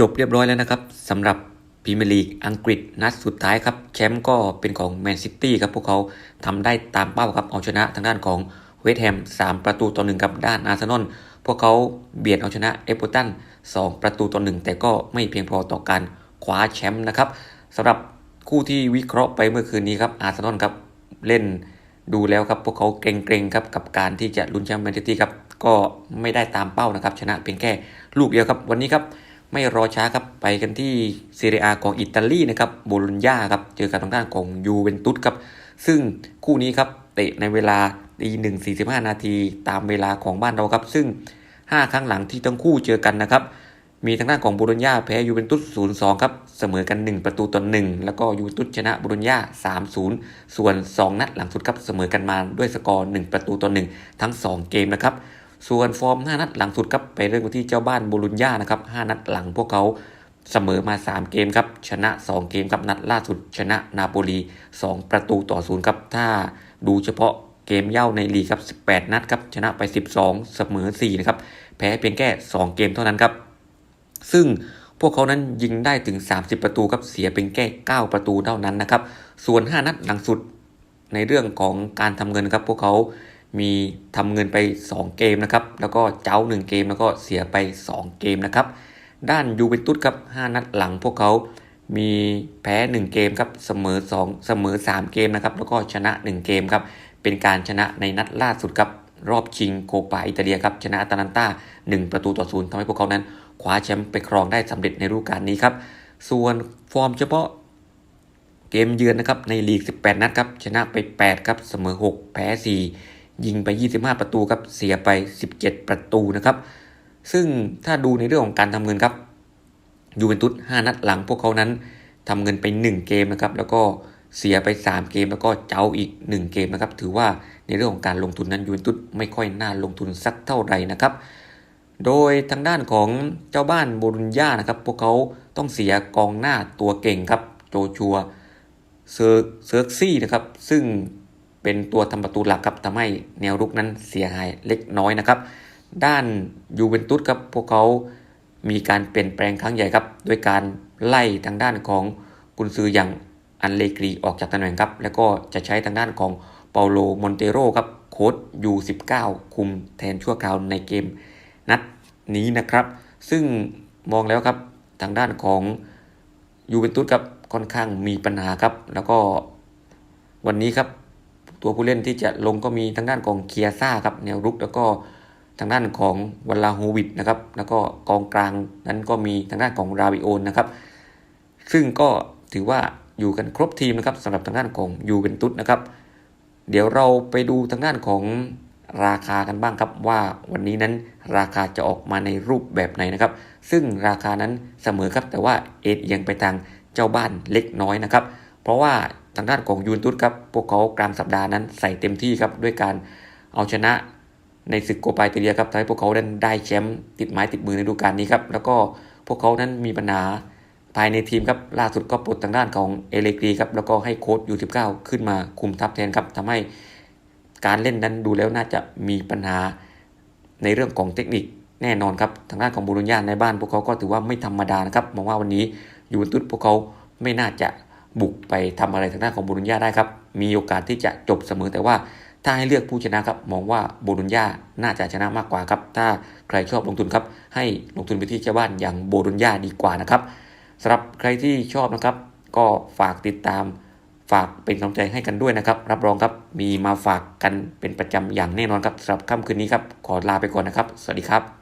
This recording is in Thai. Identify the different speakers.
Speaker 1: จบเรียบร้อยแล้วนะครับสำหรับพรีเมียร์ลีกอังกฤษนัดสุดท้ายครับแชมป์ก็เป็นของแมนซิตี้ครับพวกเขาทำได้ตามเป้าครับเอาชนะทางด้านของเวสต์แฮม3 ประตูต่อหนึ่งกับด้านอาร์เซนอลพวกเขาเบียดเอาชนะเอเวอร์ตัน2ประตูต่อหนึ่งแต่ก็ไม่เพียงพอต่อการคว้าแชมป์นะครับสำหรับคู่ที่วิเคราะห์ไปเมื่อคืนนี้ครับอาร์เซนอลครับเล่นดูแล้วครับพวกเขาเกรงๆครับกับการที่จะลุ้นแชมป์แมนซิตี้ครับก็ไม่ได้ตามเป้านะครับชนะเพียงแค่ลูกเดียวครับวันนี้ครับ ไม่รอช้าครับไปกันที่เซเรียอาของอิตาลีนะครับโบโลญญาครับเจอกับทางด้านของยูเวนตุสครับซึ่งคู่นี้ครับเตะในเวลาตีหนึ่งสี่สิบห้านาทีตามเวลาของบ้านเราครับ ซึ่ง 5 ครั้งหลังที่ทั้งคู่เจอกันนะครับ มีทางด้านของโบโลญญาแพ้ยูเวนตุส0-2ครับเสมอกัน 1 ประตูต่อ1แล้วก็ยูเวนตุสชนะโบโลญญา3-0ส่วน 2 นัดหลังสุดครับเสมอกันมาด้วยสกอร์1ประตูต่อ1ทั้ง 2 เกมนะครับ ส่วนฟอร์ม 5 นัดหลังสุดครับไปเริ่มกันที่เจ้าบ้านโบลุญญานะครับ 5 นัดหลังพวกเขาเสมอมา 3 เกมครับ ชนะ 2 เกมครับนัดล่าสุดชนะนาโปลี 2 ประตูต่อ0ครับ ถ้าดูเฉพาะเกมเย่าในลีกครับ 18 นัดครับ ชนะไป 12 เสมอ 4 นะครับ แพ้เพียงแค่ 2 เกมเท่านั้นครับ ซึ่งพวกเขานั้นยิงได้ถึง 30 ประตูครับ เสียเป็นแค่ 9 ประตูเท่านั้นนะครับ ส่วน 5 นัดหลังสุดในเรื่องของการทำเงินครับ พวกเขา มีทำเงินไป 2 เกมนะครับแล้วก็เจ้า 1 เกมแล้วก็เสียไป 2 เกมนะครับด้านยูเวนตุสครับ5นัดหลังพวกเขามีแพ้ 1 เกมครับเสมอ 2 เสมอ 3 เกมนะครับแล้วก็ชนะ 1 เกมครับเป็นการชนะในนัดล่าสุดครับรอบชิงโคปาอิตาเลียครับชนะอาตาลันตา1 ประตูต่อศูนย์ทำให้พวกเขานั้นคว้าแชมป์ไปครองได้สำเร็จในฤดูกาลนี้ครับส่วนฟอร์มเฉพาะเกมเยือนนะครับในลีก 18 นัดครับชนะไป 8 ครับเสมอ 6 แพ้ 4 ยิงไป 25 ประตูครับเสียไป 17 ประตูนะครับซึ่งถ้าดูในเรื่องของการทำเงินครับยูเวนตุส5นัดหลังพวกเขานั้นทำเงินไป 1 เกมนะครับแล้วก็เสียไป 3 เกมแล้วก็เจ้าอีก 1 เกมนะครับถือว่าในเรื่องของการลงทุนนั้นยูเวนตุสไม่ค่อยน่าลงทุนสักเท่าไหร่นะครับโดยทางด้านของเจ้าบ้านโบรุญญานะครับพวกเขาต้องเสียกองหน้าตัวเก่งครับโจชัวเซอร์เซิร์ซี่นะครับซึ่ง เป็นตัวทำประตูหลักครับทำให้แนวรุกนั้นเสียหายเล็กน้อยนะครับ ด้านยูเวนตุสครับพวกเขามีการเปลี่ยนแปลงครั้งใหญ่ครับด้วยการไล่ทางด้านของกุนซืออย่างอันเลกรีออกจากตำแหน่งครับ แล้วก็จะใช้ทางด้านของเปาโลมอนเตโรครับโค้ดยู19คุมแทนชั่วคราวในเกมนัดนี้นะครับ ซึ่งมองแล้วครับทางด้านของยูเวนตุสครับค่อนข้างมีปัญหาครับ แล้วก็วันนี้ครับ ตัวผู้เล่นที่จะลงก็มีทางด้านของเคียซ่าครับแนวรุกแล้วก็ทางด้านของวัลลาโฮวิดนะครับ แล้วก็กองกลางนั้นก็มีทางด้านของราบิโอนนะครับ ซึ่งก็ถือว่าอยู่กันครบทีมนะครับสำหรับทางด้านของยูเวนตุสนะครับ เดี๋ยวเราไปดูทางด้านของราคากันบ้างครับว่าวันนี้นั้นราคาจะออกมาในรูปแบบไหนนะครับ ซึ่งราคานั้นเสมอครับแต่ว่าเอ็ดยังไปทางเจ้าบ้านเล็กน้อยนะครับ เพราะว่า ทางด้านของยูนตุสครับ พวกเขากลางสัปดาห์นั้นใส่เต็มที่ครับ ด้วยการเอาชนะในศึกโกปาอิตเลียครับทำให้พวกเขานั้นได้แชมป์ติดไม้ติดมือในฤดูกาลนี้ครับ แล้วก็พวกเขานั้นมีปัญหาภายในทีมครับ ล่าสุดก็ปลดทางด้านของเอเลกรีครับ แล้วก็ให้โค้ชยู19ขึ้นมาคุมทัพแทนครับทำให้การเล่นนั้นดูแล้วน่าจะมีปัญหาในเรื่องของเทคนิคแน่นอนครับ ทางด้านของบูรุญญาในบ้านพวกเขาก็ถือว่าไม่ธรรมดานะครับ มองว่าวันนี้ยูเวนตุสพวกเขาไม่น่าจะ บุกไปทำอะไรทางด้านของบูรุญญาได้ครับ มีโอกาสที่จะจบเสมอแต่ว่าถ้าให้เลือกผู้ชนะครับ มองว่าโบรุญญาน่าจะชนะมากกว่าครับ ถ้าใครชอบลงทุนครับ ให้ลงทุนไปที่เจ้าบ้านอย่างโบรุญญาดีกว่านะครับสำหรับใครที่ชอบนะครับ ก็ฝากติดตามฝากเป็นกำลังใจให้กันด้วยนะครับ รับรองครับมีมาฝากกันเป็นประจำอย่างแน่นอนครับสำหรับค่ำคืนนี้ครับ ขอลาไปก่อนนะครับ สวัสดีครับ